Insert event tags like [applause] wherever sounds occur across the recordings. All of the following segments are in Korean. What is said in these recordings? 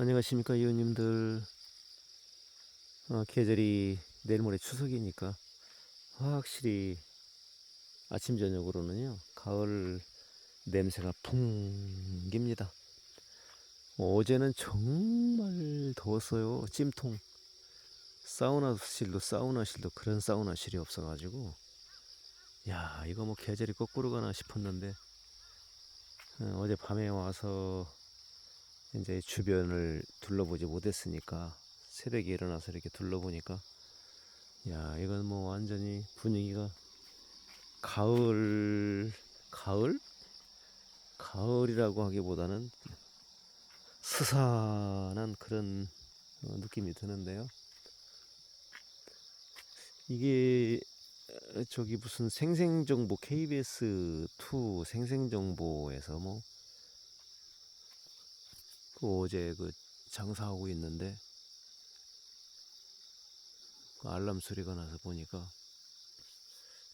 안녕하십니까 이웃님들. 어, 계절이 내일 모레 추석이니까 확실히 아침 저녁으로는요 가을 냄새가 풍깁니다. 어제는 정말 더웠어요. 찜통 사우나실도 사우나실도 그런 사우나실이 없어가지고 야 이거 뭐 계절이 거꾸로 가나 싶었는데 어, 어제 밤에 와서 이제 주변을 둘러보지 못했으니까 새벽에 일어나서 이렇게 둘러보니까 야 이건 뭐 완전히 분위기가 가을 가을 가을이라고 하기보다는 스산한 그런 어, 느낌이 드는데요. 이게 어, 저기 무슨 생생정보 KBS 2 생생정보에서 뭐 그 어제 그 장사하고 있는데 그 알람 소리가 나서 보니까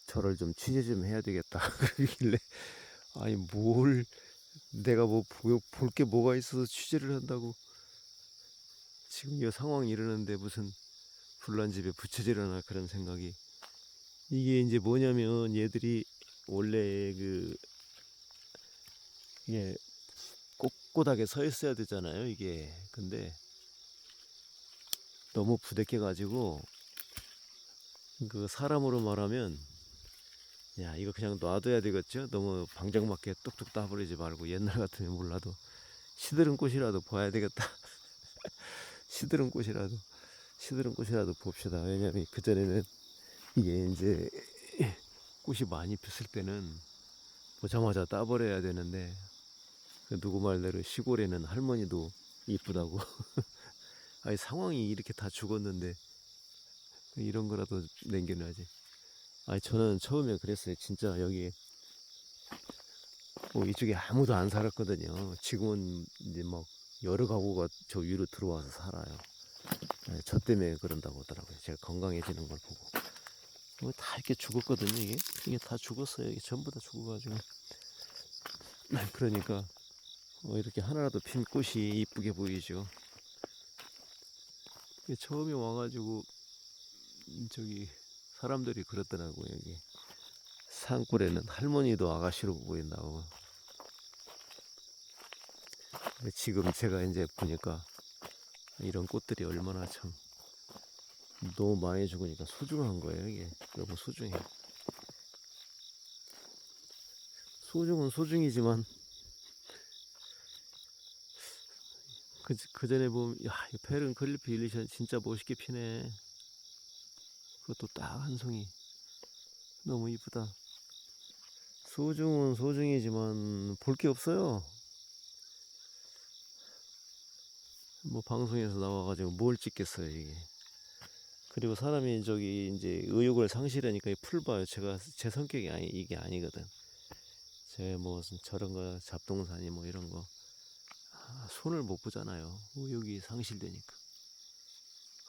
저를 좀 취재 좀 해야 되겠다 [laughs] 그러길래 아니 뭘 내가 뭐 볼 게 뭐가 있어서 취재를 한다고 지금 이 상황이 이러는데 무슨 불난 집에 부채질하나 그런 생각이 이게 이제 뭐냐면 얘들이 원래 그 이게 꼿꼿하게 서 있어야 되잖아요 이게 근데 너무 부대껴 가지고 그 사람으로 말하면 야 이거 그냥 놔둬야 되겠죠 너무 방정맞게 뚝뚝 따버리지 말고 옛날 같으면 몰라도 시드른 꽃이라도 봐야 되겠다 시드른 꽃이라도 시드른 꽃이라도 봅시다 왜냐면 그 전에는 이게 이제 꽃이 많이 폈을 때는 보자마자 따버려야 되는데 그 누구 말대로 시골에는 할머니도 이쁘다고. [laughs] 아니 상황이 이렇게 다 죽었는데 이런 거라도 남겨놔야지. 아니 저는 처음에 그랬어요. 진짜 여기 뭐 이쪽에 아무도 안 살았거든요. 지금은 이제 막 여러 가구가 저 위로 들어와서 살아요. 네, 저 때문에 그런다고 하더라고요. 제가 건강해지는 걸 보고. 뭐 다 이렇게 죽었거든요. 이게 이게 다 죽었어요. 이게 전부 다 죽어가지고. [laughs] 그러니까 어, 이렇게 하나라도 핀 꽃이 이쁘게 보이죠. 처음에 와가지고 음, 저기 사람들이 그랬더라고요. 여기 산골에는 할머니도 아가씨로 보인다고. 지금 제가 이제 보니까 이런 꽃들이 얼마나 참 너무 많이 죽으니까 소중한 거예요. 이게 너무 소중해. 소중은 소중이지만 그, 그 전에 보면, 야, 이 페른 클리프 일리션 진짜 멋있게 피네. 그것도 딱 한 송이. 너무 이쁘다. 소중은 소중이지만 볼 게 없어요. 뭐 방송에서 나와가지고 뭘 찍겠어요, 이게. 그리고 사람이 저기 이제 의욕을 상실하니까 이풀 봐요. 제가 제 성격이 아니, 이게 아니거든. 제 뭐 저런 거 잡동사니 뭐 이런 거. 아, 손을 못 보잖아요. 의욕이 상실되니까.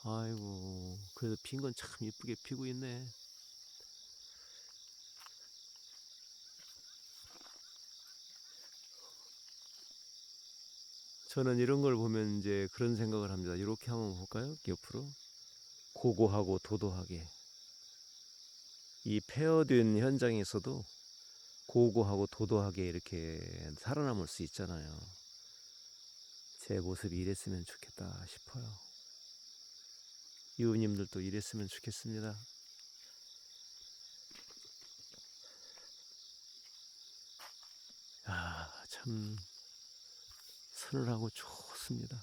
아이고, 그래도 핀 건 참 이쁘게 피고 있네. 저는 이런 걸 보면 이제 그런 생각을 합니다. 이렇게 한번 볼까요? 옆으로. 고고하고 도도하게. 이 폐허된 현장에서도 고고하고 도도하게 이렇게 살아남을 수 있잖아요. 제 모습이 이랬으면 좋겠다 싶어요. 이웃님들도 이랬으면 좋겠습니다. 아, 참 서늘하고 좋습니다.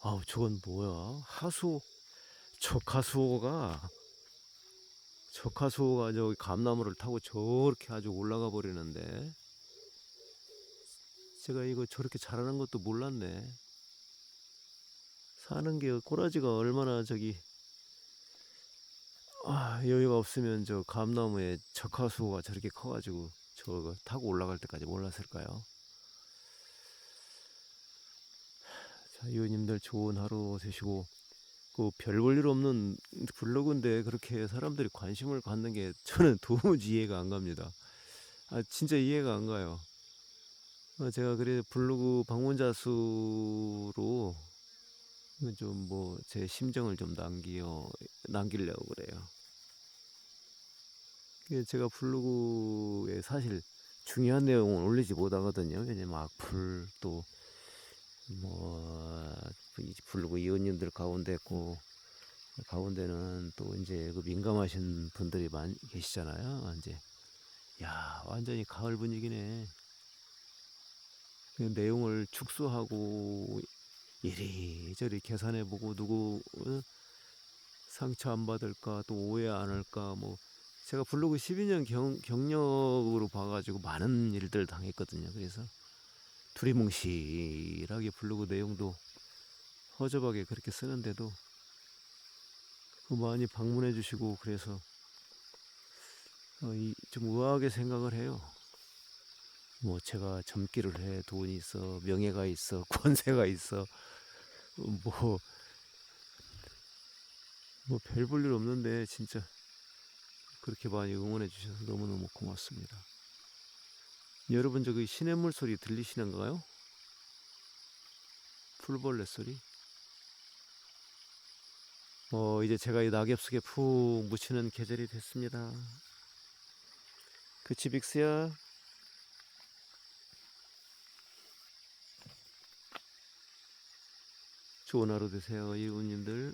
아우, 저건 뭐야? 하수, 적하수호가, 적하수호가 저기 감나무를 타고 저렇게 아주 올라가 버리는데, 제가 이거 저렇게 잘하는 것도 몰랐네. 사는 게 꼬라지가 얼마나 저기 아, 여유가 없으면 저 감나무에 적화수호가 저렇게 커가지고 저거 타고 올라갈 때까지 몰랐을까요? 자, 이웃님들 좋은 하루 되시고 그 별 볼 일 없는 블로그인데 그렇게 사람들이 관심을 갖는 게 저는 [laughs] 도무지 이해가 안 갑니다. 아, 진짜 이해가 안 가요. 어, 제가 그래 블로그 방문자 수로 좀 뭐 제 심정을 좀 남기어 남기려고 그래요. 그 제가 블로그에 사실 중요한 내용을 올리지 못하거든요. 왜냐면 악플 또 뭐 블로그 이웃님들 가운데 있고 가운데는 또 이제 그 민감하신 분들이 많이 계시잖아요. 이제 야 완전히 가을 분위기네. 그 내용을 축소하고 이리저리 계산해보고 누구 어? 상처 안 받을까 또 오해 안 할까 뭐 제가 블로그 12년 경, 경력으로 봐가지고 많은 일들 당했거든요. 그래서 두리뭉실하게 블로그 내용도 허접하게 그렇게 쓰는데도 그 많이 방문해 주시고 그래서 어, 이, 좀 우아하게 생각을 해요. 뭐 제가 젊기를 해 돈이 있어 명예가 있어 [laughs] 권세가 있어 뭐 뭐 별 볼 일 없는데 진짜 그렇게 많이 응원해 주셔서 너무너무 고맙습니다. 여러분 저기 시냇물 소리 들리시는가요? 풀벌레 소리? 어 이제 제가 이 낙엽 속에 푹 묻히는 계절이 됐습니다. 그치 빅스야? 좋은 하루 되세요 이웃님들.